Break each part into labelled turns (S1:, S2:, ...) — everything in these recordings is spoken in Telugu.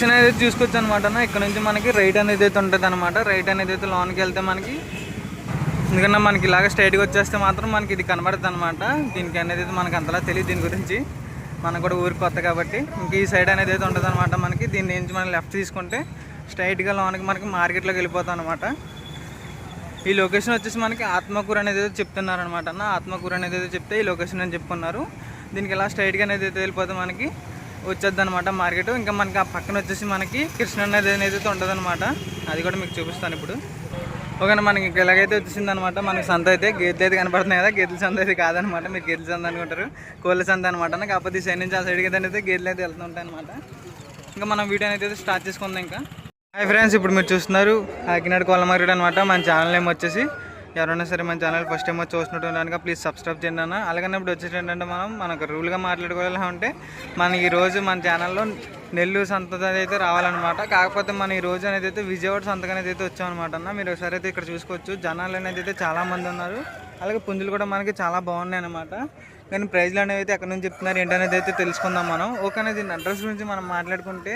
S1: లొకేషన్ అయితే చూసుకోవచ్చు అనమాట ఇక్కడ నుంచి మనకి రైట్ అనేది అయితే ఉంటుంది అనమాట రైట్ అనేది అయితే లోన్కి వెళ్తే మనకి ఎందుకన్నా మనకి ఇలాగ స్ట్రైట్గా వచ్చేస్తే మాత్రం మనకి ఇది కనబడుతుంది అనమాట దీనికి అనేది అయితే మనకు అంతలా తెలియదు దీని గురించి. మనకు కూడా ఊరు కొత్త కాబట్టి. ఇంక ఈ సైడ్ అనేది అయితే ఉంటుంది అనమాట మనకి. దీని నుంచి మనం లెఫ్ట్ తీసుకుంటే స్ట్రైట్గా లోనికి మనకి మార్కెట్లోకి వెళ్ళిపోతాం అనమాట ఈ లొకేషన్ వచ్చేసి మనకి ఆత్మకూర అనేది అయితే చెప్తున్నారు అనమాట అన్న. ఆత్మకూర అనేది అయితే చెప్తే ఈ లొకేషన్ అని చెప్పుకున్నారు. దీనికి ఇలా స్ట్రైట్గా అనేది అయితే వెళ్ళిపోతే మనకి వచ్చేద్ది అనమాట మార్కెట్. ఇంకా మనకి ఆ పక్కన వచ్చేసి మనకి కృష్ణ నది అనేది అయితే అనమాట అది కూడా మీకు చూపిస్తాను ఇప్పుడు. ఓకేనా మనకి ఇంకా ఇలాగైతే వచ్చేసింది అనమాట మనకి సంత అయితే గేట్లు అయితే కనపడుతున్నాయి కదా. గేట్ల సంత అయితే కాదనమాట మీరు గేట్ల సంత అనుకుంటారు. కోళ్ళ సంత అనమాట కాకపోతే ఈ సైడ్ నుంచి ఆ సైడ్కి అయితే గేట్లు అయితే వెళ్తుంటాయి అనమాట ఇంకా మనం వీడియో అయితే స్టార్ట్ చేసుకుందాం ఇంకా. హాయ్ ఫ్రెండ్స్ ఇప్పుడు మీరు చూస్తున్నారు కాకినాడ కోళ్ళ మార్కెట్ అనమాట మన ఛానల్ ఏమో వచ్చేసి ఎవరైనా సరే మన ఛానల్ ఫస్ట్ టైం వచ్చి చూసినట్టు ప్లీజ్ సబ్స్క్రైబ్ చేయండి అన్న. అలాగే ఇప్పుడు వచ్చేసి ఏంటంటే మనం మనకు రూల్గా మాట్లాడుకోవాలి అంటే మన ఈరోజు మన ఛానల్లో నెల్లూరు సంత అయితే రావాలన్నమాట. కాకపోతే మన ఈ రోజు అనేది అయితే విజయవాడ సంతకం అనేది అయితే వచ్చామన్నమాట అన్న. మీరు ఒకసారి అయితే ఇక్కడ చూసుకోవచ్చు. జనాలు అనేది అయితే చాలామంది ఉన్నారు. అలాగే పుంజులు కూడా మనకి చాలా బాగున్నాయి అనమాట కానీ ప్రైజ్లు అనేవి అయితే ఎక్కడి నుంచి చెప్తున్నారు ఏంటనేది అయితే తెలుసుకుందాం మనం. ఓకే దీని అడ్రస్ గురించి మనం మాట్లాడుకుంటే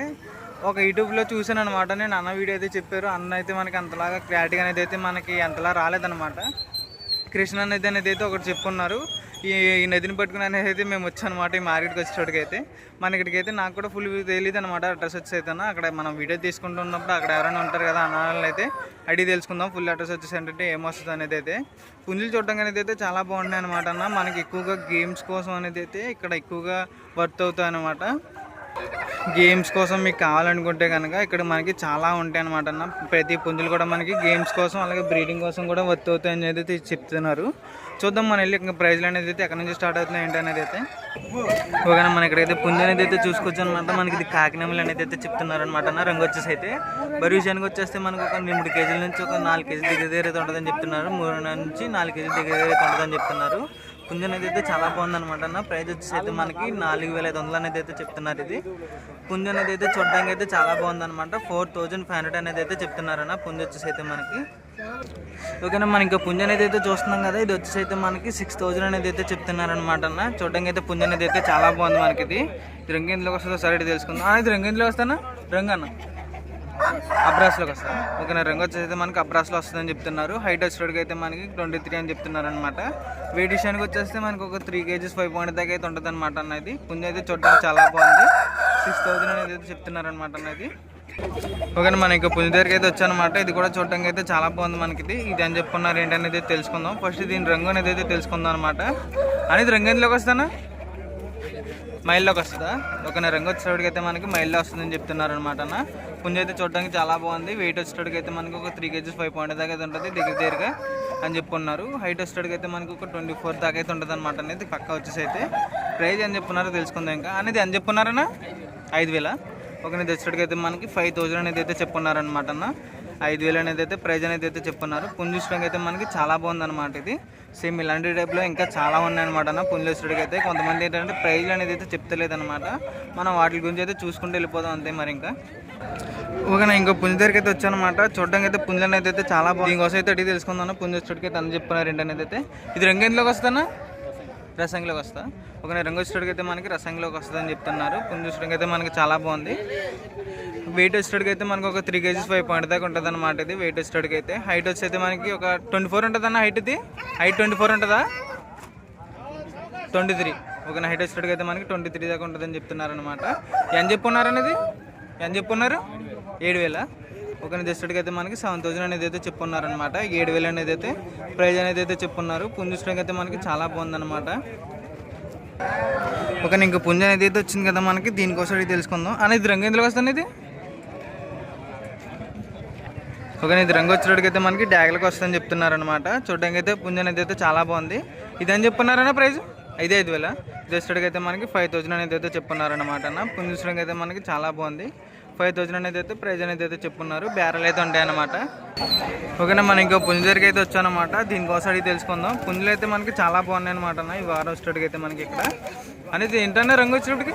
S1: ఒక యూట్యూబ్లో చూసాను అనమాట నేను అన్న వీడియో అయితే చెప్పారు. అన్న అయితే మనకి అంతలాగా క్లారిటీ అనేది అయితే మనకి అంతలా రాలేదనమాట. కృష్ణ నది అనేది అయితే ఒకటి చెప్పుకున్నారు. ఈ ఈ నదిని పట్టుకుని అనేది అయితే మేము వచ్చామన్నమాట ఈ మార్కెట్కి వచ్చేటోడికి అయితే. మన ఇక్కడికి అయితే నాకు కూడా ఫుల్ తెలియదు అనమాట అడ్రస్ వచ్చి అయితే. అక్కడ మనం వీడియో తీసుకుంటున్నప్పుడు అక్కడ ఎవరైనా ఉంటారు కదా అన్న అయితే అడిగి తెలుసుకుందాం. ఫుల్ అడ్రస్ వచ్చేసి ఏంటంటే ఏమొస్తుంది అనేది అయితే. పుంజులు చూడడం అనేది అయితే చాలా బాగున్నాయి అనమాట అన్న. మనకి ఎక్కువగా గేమ్స్ కోసం అనేది అయితే ఇక్కడ ఎక్కువగా వర్త్ అవుతాయి అనమాట గేమ్స్ కోసం మీకు కావాలనుకుంటే కనుక ఇక్కడ మనకి చాలా ఉంటాయి అనమాట అన్న. ప్రతి పుంజులు కూడా మనకి గేమ్స్ కోసం అలాగే బ్రీడింగ్ కోసం కూడా వర్త్ అవుతాయి అని అయితే చెప్తున్నారు. చూద్దాం మన వెళ్ళి ఇంకా ప్రైజ్లు అనేది అయితే ఎక్కడి నుంచి స్టార్ట్ అవుతున్నాయి ఏంటి అనేది అయితే. ఓకేనా మన ఇక్కడైతే పుంజు అనేది అయితే చూసుకోవచ్చు అనమాట మనకి ఇది కాకినములు అనేది అయితే చెప్తున్నారు అనమాట అన్న. రంగు వచ్చేసి అయితే బరి విషయానికి వచ్చేస్తే మనకు ఒక మూడు కేజీల నుంచి ఒక నాలుగు కేజీ దగ్గర దగ్గర అయితే ఉంటుందని చెప్తున్నారు. మూడు నుంచి నాలుగు కేజీ దగ్గర దగ్గర అయితే ఉంటుందని చెప్తున్నారు. పుంజు అనేది అయితే చాలా బాగుంది అనమాట అన్న. ప్రైజ్ వచ్చేసి అయితే మనకి నాలుగు వేల ఐదు వందలు అనేది అయితే చెప్తున్నారు ఇది. పుంజు అనేది అయితే చూడడానికి అయితే చాలా బాగుంది అనమాట ఫోర్ థౌజండ్ ఫైవ్ హండ్రెడ్ అనేది అయితే చెప్తున్నారన్న పుంజు వచ్చేసి అయితే మనకి. ఓకేనా మనం ఇంకా పుంజ అనేది అయితే చూస్తున్నాం కదా ఇది వచ్చేసి అయితే మనకి సిక్స్ థౌజండ్ అనేది అయితే చెప్తున్నారనమాట అన్న. చూడడానికి అయితే పుంజ అనేది అయితే చాలా బాగుంది మనకి ఇది. రంగేందులోకి వస్తుందో సరే తెలుసుకుందాం. ఇది రంగేందులో వస్తానా రంగు అబ్రాస్లోకి వస్తుంది ఓకేనా రంగు వచ్చేసి అయితే మనకి అబ్రాస్లో వస్తుందని చెప్తున్నారు. హైట్ వచ్చేటికి అయితే మనకి ట్వంటీ త్రీ అని చెప్తున్నారు అనమాట వెయిట్ విషయానికి వచ్చేస్తే మనకి ఒక త్రీ కేజీస్ ఫైవ్ పాయింట్ దాకా అయితే ఉంటుంది అనమాట అన్నది. పుంజ అయితే చూడడానికి చాలా బాగుంది. సిక్స్ థౌజండ్ అనేది అయితే చెప్తున్నారు అనమాట అన్నది. ఓకే మన ఇంకా పుంజ దగ్గరికి అయితే వచ్చానమాట ఇది కూడా చూడటానికి అయితే చాలా బాగుంది మనకి ఇది ఇది అని చెప్పుకున్నారు ఏంటనేది అనేది తెలుసుకుందాం. ఫస్ట్ దీని రంగు అనేది అయితే తెలుసుకుందాం అనమాట అనేది రంగు ఎందులోకి వస్తానా? మైల్లోకి వస్తుందా? ఓకేనా రంగు వచ్చేటికి అయితే మనకి మైల్లో వస్తుందని చెప్తున్నారు అనమాట అన్న. పుంజ అయితే చూడడానికి చాలా బాగుంది. వెయిట్ వచ్చేటోడికి అయితే మనకి ఒక త్రీ కేజీస్ ఫైవ్ పాయింట్ దాకా అయితే ఉంటుంది. దగ్గర దగ్గరగా అని చెప్పుకున్నారు. హైట్ వచ్చేటోడికి అయితే మనకి ఒక ట్వంటీ ఫోర్ దాకా అయితే ఉంటుంది అనమాట అనేది పక్క వచ్చేసి అయితే. ప్రైజ్ అని చెప్పుకున్నారో తెలుసుకుందాం ఇంకా. అనేది అని చెప్పున్నారనా ఐదు వేల. ఒక నేను తెచ్చేటికి మనకి ఫైవ్ థౌజండ్ అనేది అయితే చెప్పున్నారనమాట అన్న. ఐదు వేలు అనేది అయితే ప్రైజ్ అనేది అయితే చెప్పున్నారు పుంజుస్టంగ్ అయితే మనకి చాలా బాగుంది అనమాట ఇది. సేమ్ ఇలాంటి టైప్లో ఇంకా చాలా ఉన్నాయి అనమాట అన్న పుంజుస్టుడికి అయితే కొంతమంది ఏంటంటే ప్రైజ్లు అనేది అయితే చెప్తలేదు అనమాట మనం వాటి గురించి అయితే చూసుకుంటూ వెళ్ళిపోదాం అంతే మరి ఇంకా. ఓకేనా ఇంకో పుంజ దగ్గరికి అయితే వచ్చానమాట. చూడడానికి అయితే పుంజలు అనేది అయితే చాలా బాగుంది. దీనికోసం అయితే అడిగి తెలుసుకుందాను పుంజుస్తుడికి అయితే అని చెప్తున్నారు ఏంటనేది అయితే. ఇది రంగంలోకి వస్తానా రసంగిలోకి వస్తా. ఒక రంగోచుడికి అయితే మనకి రసంగిలోకి వస్తుందని చెప్తున్నారు. పుంజుచుడికి అయితే మనకి చాలా బాగుంది. వెయిట్ వచ్చేటికి అయితే మనకి ఒక త్రీ కేజీస్ ఫైవ్ పాయింట్ దాకా ఉంటుంది అనమాట ఇది. వెయిట్ వచ్చేటికి అయితే. హైట్ వచ్చేది మనకి ఒక ట్వంటీ ఫోర్ ఉంటుంది అన్న హైట్ ఇది? హైట్ ట్వంటీ ఫోర్ ఉంటుందా? ట్వంటీ త్రీ ఒక హైట్ వచ్చేటికి అయితే మనకి ట్వంటీ త్రీ దాకా ఉంటుందని చెప్తున్నారు అనమాట ఏం చెప్పున్నారు అనేది ఎంత చెప్పున్నారు ఏడు వేల? ఒక జస్టుడికి అయితే మనకి సెవెన్ థౌజండ్ అనేది అయితే చెప్పున్నారనమాట ఏడు వేలు అనేది అయితే ప్రైజ్ అనేది అయితే చెప్పున్నారు పుంజుస్ట్రింగ్ అయితే మనకి చాలా బాగుందన్నమాట. ఒక ఇంకా పుంజ అనేది అయితే వచ్చింది కదా మనకి దీనికోసం ఇది తెలుసుకుందాం. అనేది రంగు ఎందులో వస్తుంది ఇది? ఒక ఇది రంగు వచ్చేటికి అయితే మనకి డ్యాగ్లకు వస్తుందని చెప్తున్నారు అనమాట చూడడానికి అయితే పుంజ అనేది అయితే చాలా బాగుంది. ఇది అని ప్రైజ్ ఐదు ఐదు వేల? జస్టుడికి అయితే మనకి ఫైవ్ థౌజండ్ అనేది అయితే చెప్పున్నారనమాట అన్న. పుంజుస్ట్రింగ్ అయితే మనకి చాలా బాగుంది. ఫైవ్ థౌజండ్ అనేది అయితే ప్రైజ్ అనేది అయితే చెప్పున్నారు. బ్యారల్ అయితే ఉంటాయి అనమాట ఓకేనా మనం ఇంకా పుంజ అయితే వచ్చానమాట దీనికోసం అడిగి తెలుసుకుందాం. పుంజులు అయితే మనకి చాలా బాగున్నాయి అనమాట అన్న. ఈ వారం వచ్చేటికి అయితే మనకి ఇక్కడ. అనేది ఏంటన్నా రంగు వచ్చేటికి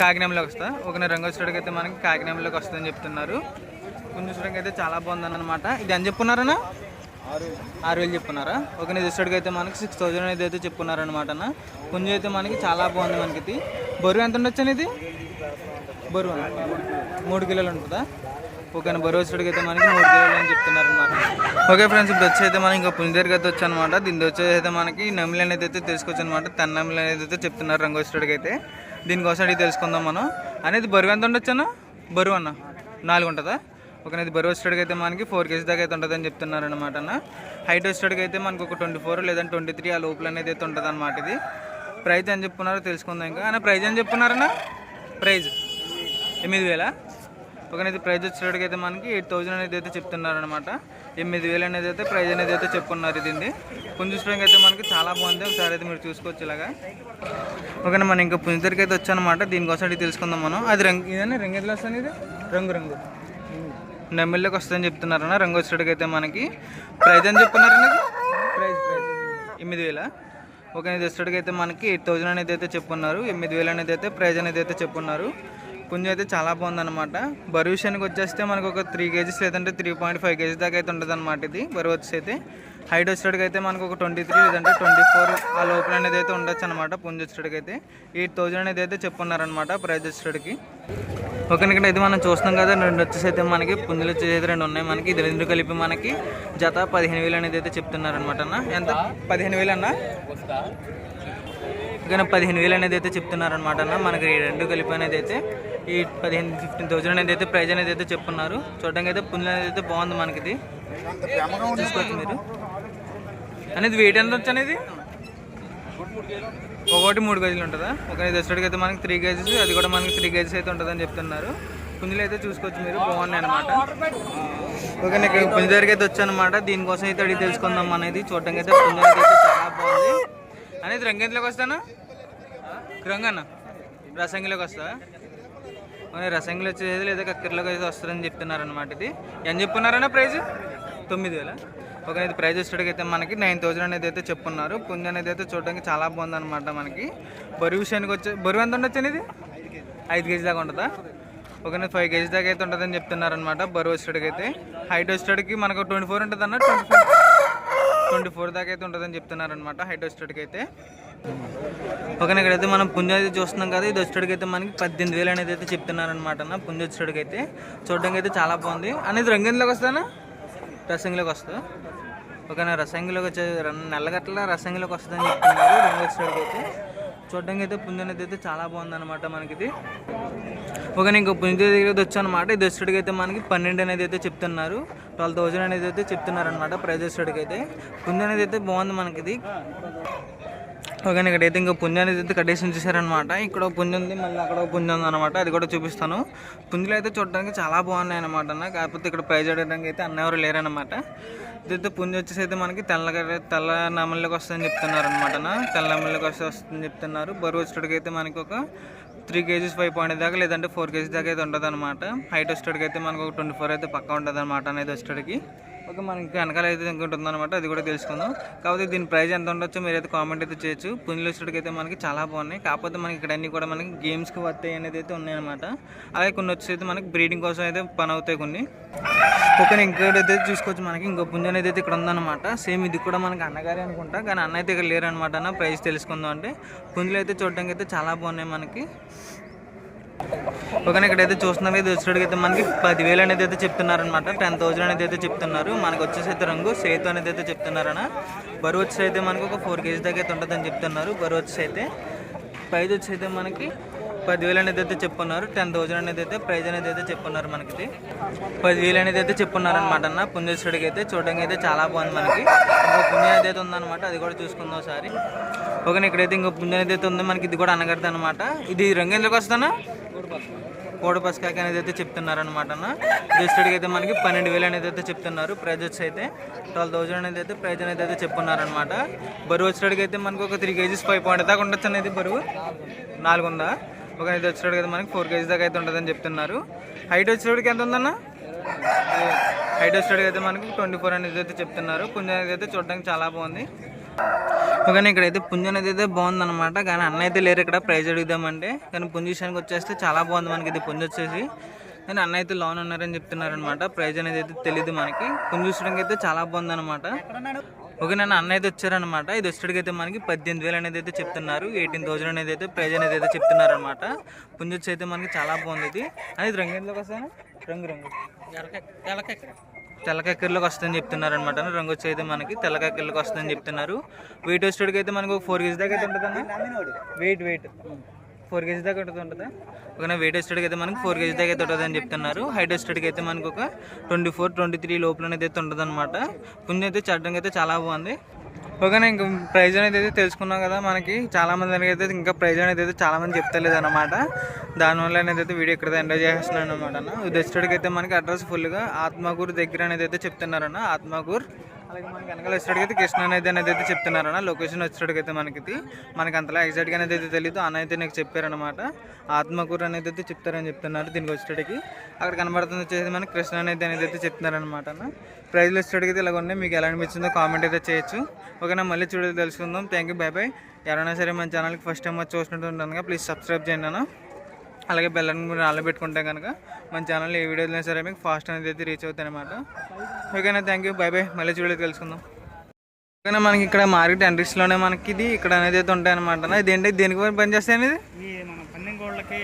S1: కాకినాడలోకి వస్తా ఒకనే రంగు వచ్చేటికి అయితే మనకి కాకినాడలోకి వస్తుందని చెప్తున్నారు. పుంజు చూడడానికి అయితే చాలా బాగుందన్నమాట. ఇది అని చెప్పున్నారన్నా? ఆరు వేలు చెప్పున్నారా ఒక రిజిస్టర్డ్కి అయితే మనకి సిక్స్ థౌజండ్ అనేది అయితే చెప్పుకున్నారనమాట అన్న. పుంజు అయితే మనకి చాలా బాగుంది మనకి ఇది బరువు ఎంత ఉండొచ్చు అనేది? బరువు? మూడు కిలోలు ఉంటుందా? ఓకే బరువు వచ్చేటికి అయితే మనకి మూడు కిలోలు అని చెప్తున్నారు అనమాట ఓకే ఫ్రెండ్స్ ఇప్పుడు వచ్చి అయితే మనం ఇంకా పుంజ దగ్గరికి అయితే వచ్చానమాట. దీని వచ్చి అయితే మనకి నమిలి అనేది అయితే తెలుసుకోవచ్చు అనమాట తన నమిలి అనేది అయితే చెప్తున్నారు రంగు వచ్చేటికి అయితే. దీనికోసం అడిగి తెలుసుకుందాం మనం. అనేది బరువు ఎంత ఉండొచ్చు బరువు అన్న. నాలుగు ఉంటుందా? ఒక ఇది బరువు వచ్చేటికి అయితే మనకి ఫోర్ కేజీ దాకా అయితే ఉంటుందని చెప్తున్నారు అనమాట అన్న. హైట్ వచ్చేటికి అయితే మనకు ఒక ట్వంటీ ఫోర్ లేదంటే ట్వంటీ త్రీ ఆ లోపల అనేది అయితే ఉంటుంది అనమాట ఇది. ప్రైజ్ అని చెప్పున్నారో తెలుసుకుందాం ఇంకా. అన్న ప్రైజ్ అని చెప్పున్నారన్నా ప్రైజ్ ఎనిమిది వేల? ఒకనైతే ప్రైజ్ వచ్చేటికి అయితే మనకి ఎయిట్ థౌజండ్ అనేది అయితే చెప్తున్నారు అనమాట ఎనిమిది వేలు అనేది అయితే ప్రైజ్ అనేది అయితే చెప్పున్నారు ఇది పుంజు అయితే మనకి చాలా బాగుంది. ఒకసారి అయితే మీరు చూసుకోవచ్చు ఇలాగా. ఓకేనా మనం ఇంకా పుంజు దగ్గరికి అయితే వచ్చానమాట దీనికోసం అడిగి తెలుసుకుందాం మనం. అది రంగు ఇదన్నా రంగు ఎట్లా వస్తుంది ఇది? రంగు రంగు. నెమ్మిళ్ళకి వస్తుందని చెప్తున్నారన్న. రంగు వచ్చేటికి అయితే మనకి ప్రైజ్ అని చెప్తున్నారన్న ప్రైజ్ ప్రైజ్. ఎనిమిది వేల? ఒక ఇది వచ్చేటికి అయితే మనకి ఎయిట్ థౌజండ్ అనేది అయితే చెప్పున్నారు. ఎనిమిది వేలు అనేది అయితే ప్రైజ్ అనేది అయితే చెప్పున్నారు. పుంజ అయితే చాలా బాగుందన్నమాట. బరువు విషయానికి వచ్చేస్తే మనకు ఒక త్రీ కేజీస్ లేదంటే త్రీ పాయింట్ ఫైవ్ కేజీస్ దాకా అయితే ఉంటుంది అనమాట ఇది బరువు వచ్చేసి. అయితే హైట్ వచ్చేటికి అయితే మనకు ఒక ట్వంటీ త్రీ లేదంటే ట్వంటీ ఫోర్ ఆ లోపల అనేది అయితే ఉండొచ్చు అనమాట పుంజ వచ్చేటికి అయితే ఎయిట్ థౌజండ్ అనేది అయితే చెప్పున్నారనమాట ప్రైజ్ వచ్చేటికి ఓకే ఇక్కడ మనం చూస్తున్నాం కదా రెండు వచ్చేసి అయితే మనకి పుంజులు వచ్చేసి అయితే రెండు ఉన్నాయి మనకి. ఇది రెండు కలిపి మనకి జత పదిహేను వేలు అనేది అయితే చెప్తున్నారు అనమాట అన్న. ఎంత? పదిహేను వేలు అన్న? కానీ పదిహేను వేలు అనేది అయితే చెప్తున్నారనమాట అన్న. మనకి ఈ రెండు కలిపి అనేది అయితే ఈ పదిహేను ఫిఫ్టీన్ థౌసండ్ అనేది అయితే ప్రైజ్ అనేది అయితే చెప్తున్నారు. చూడడానికి అయితే పుంజులు అనేది అయితే బాగుంది మనకి ఇది. చూసుకోవచ్చు మీరు. అనేది వెయిట్ ఎంత వచ్చి అనేది? ఒకటి మూడు కేజీలు ఉంటుందా? ఒక దసరాకి అయితే మనకి త్రీ కేజీస్ అది కూడా మనకి త్రీ కేజీస్ అయితే ఉంటుందని చెప్తున్నారు. పుంజులు అయితే చూసుకోవచ్చు మీరు బాగున్నాయి అనమాట ఓకే నాకు పుంజు దగ్గరికి అయితే వచ్చానమాట దీనికోసం అయితే అడిగి తెలుసుకుందాం అనేది చూడడానికి అయితే పుంజు అయితే చాలా బాగుంది. అనేది రంగంలోకి వస్తానా? రంగన్న రసంగిలోకి వస్తా ఓకే రసంగిలో వచ్చేది లేదా కక్కర్లోకి అయితే వస్తుందని చెప్తున్నారు అనమాట ఇది. ఎంత చెప్తున్నారన్నా ప్రైజ్? తొమ్మిది వేల? ఒక ఇది ప్రైజ్ వచ్చేటికైతే మనకి నైన్ థౌజండ్ అనేది అయితే చెప్పున్నారు. పుంజ అనేది అయితే చూడడానికి చాలా బాగుంది అనమాట మనకి. బరువు విషయానికి వచ్చే బరువు ఎంత ఉండొచ్చు అనేది? ఐదు కేజీ దాకా ఉంటుందా? ఒక ఫైవ్ కేజీ దాకా అయితే ఉంటుందని చెప్తున్నారనమాట బరువు వచ్చేటికైతే హైట్ వచ్చేటికి మనకు ట్వంటీ ఫోర్ ఉంటుంది అన్న ట్వంటీ ఫోర్. ట్వంటీ ఫోర్ దాకా అయితే ఉంటుందని చెప్తున్నారనమాట హైట్ హైట్ వచ్చేటికైతే ఓకేనా ఇక్కడైతే మనం పుంజ అయితే చూస్తున్నాం కదా ఇది వచ్చేటికి అయితే మనకి పద్దెనిమిది వేలు అనేది అయితే చెప్తున్నారనమాట అన్న పుంజ వచ్చేటికి అయితే చూడడానికి అయితే చాలా బాగుంది. అనేది రంగంలోకి వస్తానా రసంగిలోకి వస్తుంది. ఓకేనా? రసంగిలోకి వచ్చే రన్- నల్లగట్ల రసంగిలోకి వస్తుందని చెప్తున్నారు. రంగు వచ్చేటికి అయితే చూడడానికి అయితే పుంజనది అనేది అయితే చాలా బాగుందన్నమాట మనకి ఇది ఓకే ఇంకో పుంజ దగ్గర వచ్చానమాట. ఇది వచ్చేటికి అయితే మనకి పన్నెండు అనేది అయితే చెప్తున్నారు. ట్వెల్వ్ థౌజండ్ అనేది అయితే చెప్తున్నారు అనమాట ప్రైజ్ వచ్చేటికి అయితే. పుంజ అనేది అయితే బాగుంది మనకి ఇది ఓకే ఇక్కడ అయితే ఇంకా పుంజాన్ని అనేది అయితే కట్టేసి ఉంచేసారనమాట ఇక్కడ ఒక పుంజ ఉంది మళ్ళీ అక్కడ ఒక పుంజ ఉంది అనమాట అది కూడా చూపిస్తాను. పుంజులు అయితే చూడడానికి చాలా బాగున్నాయి అనమాట అన్న. కాకపోతే ఇక్కడ ప్రైజ్ అడగడానికి అయితే అన్నెవరు లేరనమాట ఇదైతే పుంజ వచ్చేసి అయితే మనకి తెల్లగా తెల్ల నమ్మల్లోకి వస్తుందని చెప్తున్నారు అనమాట తెల్ల నమ్మల్లోకి వస్తే వస్తుందని చెప్తున్నారు. బరువు వచ్చేటికి అయితే మనకి ఒక త్రీ కేజీస్ ఫైవ్ పాయింట్ దాకా లేదంటే ఫోర్ కేజీ దాకా అయితే ఉంటుంది అనమాట హైట్ వచ్చేటికి అయితే మనకు ఒక ట్వంటీ ఫోర్ అయితే పక్కా ఉంటుంది అనమాట అనేది వచ్చేటికి ఓకే మనకి వెనకాల అయితే ఇంకొంటుంది అనమాట అది కూడా తెలుసుకుందాం. కాకపోతే దీని ప్రైస్ ఎంత ఉండొచ్చో మీరైతే కామెంట్ అయితే చేయొచ్చు. పుంజులు వచ్చేటికి అయితే మనకి చాలా బాగున్నాయి. కాకపోతే మనకి ఇక్కడ అన్నీ కూడా మనకి గేమ్స్కి వస్తాయి అనేది అయితే ఉన్నాయన్నమాట. అలాగే కొన్ని వచ్చేసి అయితే మనకి బ్రీడింగ్ కోసం అయితే పని అవుతాయి కొన్ని. ఓకే ఇంకోటైతే చూసుకోవచ్చు మనకి ఇంకో పుంజ అనేది అయితే ఇక్కడ ఉందన్నమాట. సేమ్ ఇది కూడా మనకి అన్నగారే అనుకుంటా కానీ అన్న అయితే ఇక్కడ లేరనమాట అన్న. ప్రైస్ తెలుసుకుందాం అంటే. పుంజులు అయితే చూడడానికి అయితే చాలా బాగున్నాయి మనకి. ఓకే ఇక్కడైతే చూస్తున్నాం. ఇది వచ్చేటికి అయితే మనకి పదివేలు అనేది అయితే చెప్తున్నారనమాట టెన్ థౌజండ్ అనేది అయితే చెప్తున్నారు. మనకు వచ్చేసి అయితే రంగు సేతు అనేది అయితే చెప్తున్నారన్న. బరువు వచ్చేసి అయితే మనకు ఒక ఫోర్ కేజీ దాకా అయితే ఉంటుందని చెప్తున్నారు. బరువు వచ్చేసి అయితే ప్రైజ్ వచ్చి అయితే మనకి పదివేలు అనేది అయితే చెప్పున్నారు. టెన్ థౌజండ్ అనేది అయితే ప్రైజ్ అనేది అయితే చెప్పున్నారు మనకి పదివేలు అనేది అయితే చెప్పున్నారు అనమాట అన్న. పుంజేశ్వరుడికి అయితే చూడడానికి అయితే చాలా బాగుంది మనకి. ఇంకో పుణ్య అనేది అయితే ఉందన్నమాట అది కూడా చూసుకుందాం ఒకసారి. ఓకే ఇక్కడైతే ఇంకో పుణ్యం అనేది అయితే ఉంది మనకి ఇది కూడా అనగడతా అనమాట ఇది రంగు ఎందుకు వస్తానా కోడి పసుకాకి అనేది అయితే చెప్తున్నారు అనమాట అన్న రిజిస్టర్డ్కి అయితే మనకి పన్నెండు వేలు అనేది అయితే చెప్తున్నారు. ప్రైజ్ వచ్చి అయితే ట్వెల్వ్ థౌజండ్ అనేది అయితే ప్రైజ్ అనేది అయితే చెప్తున్నారు అనమాట బరువు వచ్చేటికి అయితే మనకు ఒక త్రీ కేజీస్ ఫైవ్ పాయింట్ దాకా ఉండొచ్చు అనేది బరువు. నాలుగు ఉందా? ఒక ఇది వచ్చేటికి అయితే మనకి ఫోర్ కేజీ దాకా అయితే ఉంటుందని చెప్తున్నారు. హైట్ వచ్చేటికి ఎంత ఉందన్న? హైట్ వచ్చేటికి అయితే మనకి ట్వంటీ ఫోర్ అనేది అయితే చెప్తున్నారు. కొంచెం అయితే చూడడానికి చాలా బాగుంది. ఓకే ఇక్కడైతే పుంజు అనేది అయితే బాగుంది అనమాట కానీ అన్న అయితే లేరు ఇక్కడ ప్రైజ్ అడుగుదామంటే. కానీ పుంజు విషయానికి వచ్చేస్తే చాలా బాగుంది మనకి ఇది పుంజు వచ్చేసి. కానీ అన్న అయితే లోన్ ఉన్నారని చెప్తున్నారనమాట ప్రైజ్ అనేది అయితే తెలియదు మనకి. పుంజు చూసడానికి అయితే చాలా బాగుంది అనమాట ఓకే నన్ను అన్న అయితే వచ్చారనమాట ఇది వచ్చేటికి అయితే మనకి పద్దెనిమిది వేలు అనేది అయితే చెప్తున్నారు. ఎయిటీన్ థౌసండ్ అనేది అయితే ప్రైజ్ అనేది అయితే చెప్తున్నారనమాట పుంజు వచ్చి అయితే మనకి చాలా బాగుంది ఇది. అనేది రంగు ఎందుకు వస్తాను రంగు రంగు. తెల్లకాయకిర్లోకి వస్తుందని చెప్తున్నారు అనమాట రంగు వచ్చి అయితే మనకి తెల్లకాయకిర్లోకి వస్తుందని చెప్తున్నారు. వెయిట్ వచ్చేటికి అయితే మనకు ఒక ఫోర్ కేజీ దాకా అయితే ఉంటుంది వెయిట్ వెయిట్ ఫోర్ కేజీ దాకా ఉంటుంది? ఉంటుందా? ఓకేనా వెయిట్ వచ్చేటికి అయితే మనకి ఫోర్ కేజీ దాకా అయితే ఉంటుంది అని చెప్తున్నారు హైట్ వచ్చేటికి అయితే మనకు ఒక ట్వంటీ ఫోర్ ట్వంటీ త్రీ లోపల అయితే ఉంటుంది అనమాట పుంజ అయితే చట్టం అయితే చాలా బాగుంది. ఓకేనా ఇంకా ప్రైజ్ అనేది అయితే తెలుసుకున్నాం కదా మనకి. చాలా మంది అనేది అయితే ఇంకా ప్రైజ్ అనేది అయితే చాలామంది చెప్తలేదు అనమాట దానివల్ల అనేది అయితే వీడియో ఇక్కడ ఎంజాయ్ చేస్తున్నాను అనమాట అన్న. అయితే మనకి అడ్రస్ ఫుల్గా ఆత్మకూరు దగ్గర అనేది అయితే చెప్తున్నారన్న. ఆత్మకూరు అలాగే మనకి వెనకాల వచ్చేటికి అయితే కృష్ణ అనేది అనేది అయితే చెప్తున్నారన్న లొకేషన్ వచ్చేటికి మనకి మనకి అంతలా ఎగ్జాక్ట్గా అనేది అయితే తెలియదు అన్న అయితే నాకు చెప్పారనమాట ఆత్మకూరు అనేది అయితే చెప్తారని చెప్తున్నారు దీనికి వచ్చేటికి అక్కడ కనబడుతుంది వచ్చేసి మనకి కృష్ణ అనేది అనేది అయితే చెప్తున్నారనమాట అన్న. ప్రైజ్లు వచ్చేటికి ఇలా ఉన్నాయి మీకు ఎలా అనిపించిందో కామెంట్ అయితే చేయొచ్చు. ఓకేనా మళ్ళీ చూడేది తెలుసుకుందాం. థ్యాంక్ యూ బై బై ఎవరైనా సరే మన ఛానల్కి ఫస్ట్ టైం వచ్చి చూసినట్టు ప్లీజ్ సబ్స్క్రైబ్ చేయండి అన్న. అలాగే మీరు ఆన్లో పెట్టుకుంటే కనుక మన ఛానల్ ఏ వీడియోలో సరే మీకు ఫాస్ట్ అనేది అయితే రీచ్ అవుతాయి అనమాట ఓకేనా థ్యాంక్ యూ బై బై మళ్ళీ చూడలేదు తెలుసుకుందాం. ఓకేనా మనకి ఇక్కడ మార్కెట్ ఎంట్రీస్లోనే మనకి ఇది ఇక్కడ అనేది అయితే ఉంటాయి అనమాట ఇది ఏంటి దేనికి పని చేస్తాయి అనేది
S2: మన గోళ్ళకి.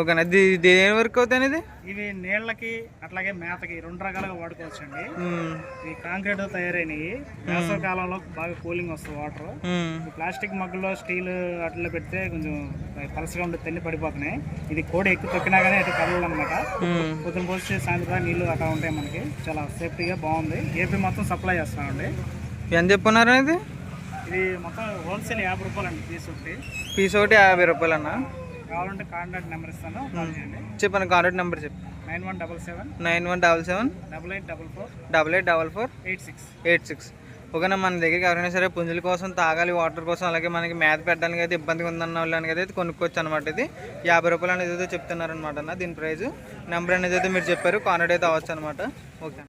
S1: ఓకేనా? ఇది దేని వరకు అవుతాయి అనేది?
S2: ఇవి నీళ్ళకి అట్లాగే మేతకి రెండు రకాలుగా వాడుకోవచ్చు అండి. ఈ కాంక్రీట్ తయారైనవి వేసవ కాలంలో బాగా కూలింగ్ వస్తుంది వాటర్. ప్లాస్టిక్ మగ్గులో స్టీల్ అట్లా పెడితే కొంచెం పలసగా ఉండి తెల్లి పడిపోతున్నాయి. ఇది కోడి ఎక్కువ తొక్కినా కానీ అటు కదలదు అనమాట. పొద్దున పోసి సాయంత్రం నీళ్ళు అట్లా ఉంటాయి మనకి. చాలా సేఫ్టీగా బాగుంది. ఏపీ మొత్తం సప్లై చేస్తామండి
S1: ఎంత చెప్పున్నారు అనేది?
S2: ఇది మొత్తం హోల్సేల్ యాభై రూపాయలు అండి తీసుకుంటే
S1: పీస్ ఒకటి యాభై రూపాయలు అన్న
S2: కావాలంటే కాంటాక్ట్ నెంబర్ ఇస్తాను. కాల్ చేయండి.
S1: చెప్పండి కాంటాక్ట్ నెంబర్ చెప్పు.
S2: Nine one double seven.
S1: Nine one double seven.
S2: Double eight double four.
S1: Double eight double four.
S2: Eight six.
S1: Eight six. ఓకేనా మన దగ్గరికి ఎవరైనా సరే పుంజుల కోసం తాగాలి వాటర్ కోసం అలాగే మనకి మేత పెట్టడానికి అయితే ఇబ్బందిగా ఉందన్న వాళ్ళకి అయితే కొనుక్కోవచ్చు అనమాట ఇది. యాభై రూపాయలు అనేది అయితే చెప్తున్నారు అనమాట అన్న. దీని ప్రైస్ నెంబర్ అనేది అయితే మీరు చెప్పారు కాంటాక్ట్ అయితే అవ్వచ్చు అనమాట ఓకే.